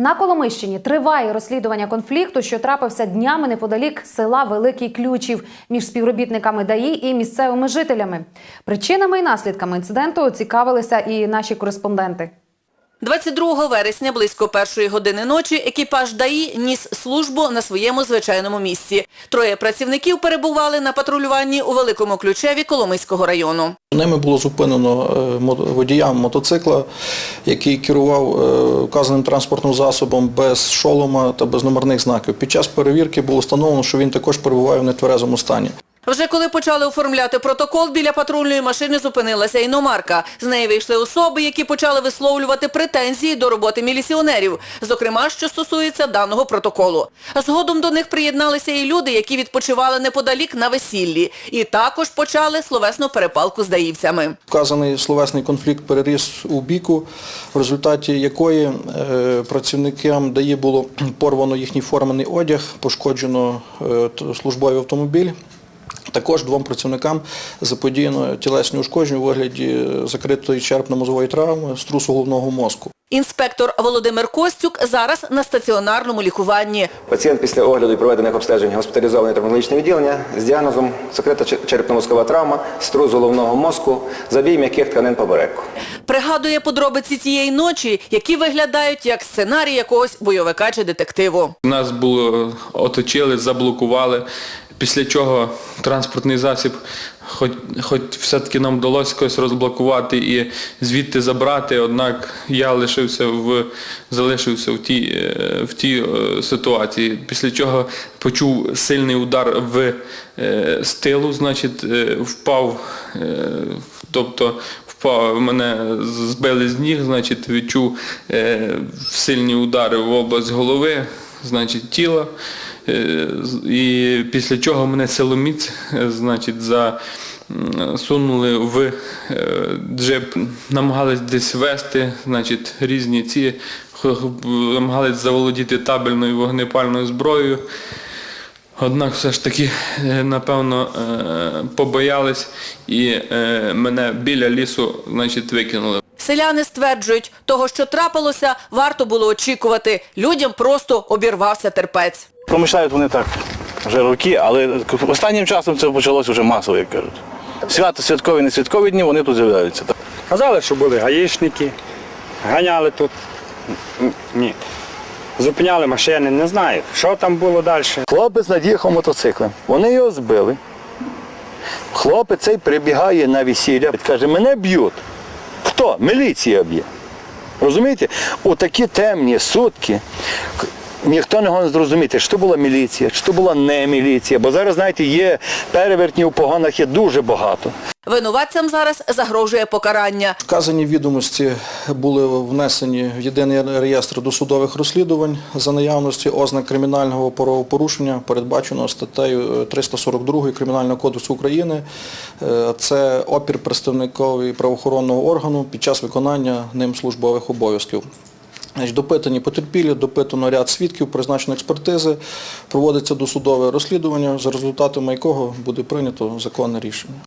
На Коломищині триває розслідування конфлікту, що трапився днями неподалік села Великий Ключів між співробітниками ДАІ і місцевими жителями. Причинами і наслідками інциденту цікавилися і наші кореспонденти. 22 вересня близько першої години ночі екіпаж ДАІ ніс службу на своєму звичайному місці. Троє працівників перебували на патрулюванні у Великому Ключеві Коломийського району. Ними було зупинено е, мо- водія мотоцикла, який керував е, вказаним транспортним засобом без шолома та без номерних знаків. Під час перевірки було встановлено, що він також перебуває в нетверезому стані. Вже коли почали оформляти протокол, біля патрульної машини зупинилася іномарка. З неї вийшли особи, які почали висловлювати претензії до роботи міліціонерів, зокрема, що стосується даного протоколу. Згодом до них приєдналися і люди, які відпочивали неподалік на весіллі, і також почали словесну перепалку з даївцями. Вказаний словесний конфлікт переріс у біку, в результаті якої е, працівникам ДАІ було порвано їхній формений одяг, пошкоджено е, службовий автомобіль. Також двом працівникам заподіяно тілесні ушкодження у вигляді закритої черепно-мозової травми, струсу головного мозку. Інспектор Володимир Костюк зараз на стаціонарному лікуванні. Пацієнт після огляду і проведених обстежень госпіталізований травматологічне відділення з діагнозом закрита черепно-мозкова травма, струс головного мозку, забій м'яких тканин попереку. Пригадує подробиці цієї ночі, які виглядають як сценарій якогось бойовика чи детективу. Нас було оточили, заблокували. Після чого транспортний засіб, хоч, хоч все-таки нам вдалося якось розблокувати і звідти забрати, однак я лишився в, залишився в тій, е, в тій е, ситуації. Після чого почув сильний удар в е, з значить, впав, тобто впав, мене збили з ніг, значить, відчув сильні удари в область голови, значить, тіла. Е, І після чого мене силоміць, е, значить, за в е, джип, намагались десь вести, значить, різні ці, намагались заволодіти табельною вогнепальною зброєю. Однак все ж таки, напевно, побоялись і мене біля лісу, значить, викинули. Селяни стверджують, того, що трапилося, варто було очікувати. Людям просто обірвався терпець. Промишляють вони так вже роки, але останнім часом це почалося вже масово, як кажуть. Свято, святкові, не святкові дні, вони тут з'являються. Казали, що були гаїшники, ганяли тут. Ні. Зупиняли машини, не знаю. Що там було далі? Хлопець над'їхав мотоциклем. Вони його збили. Хлопець цей прибігає на весілля. Каже, мене б'ють. Хто? Міліція б'є. Розумієте? У такі темні сутки ніхто не може зрозуміти, то була міліція, то була не міліція. Бо зараз, знаєте, є перевертні у погонах є дуже багато. Винуватцям зараз загрожує покарання. Вказані відомості були внесені в єдиний реєстр досудових розслідувань за наявності ознак кримінального правопорушення, передбаченого статтею 342 Кримінального кодексу України. Е, Це опір представникові правоохоронного органу під час виконання ним службових обов'язків. Допитані потерпілі, допитано ряд свідків, призначено експертизи, проводиться досудове розслідування, за результатами якого буде прийнято законне рішення.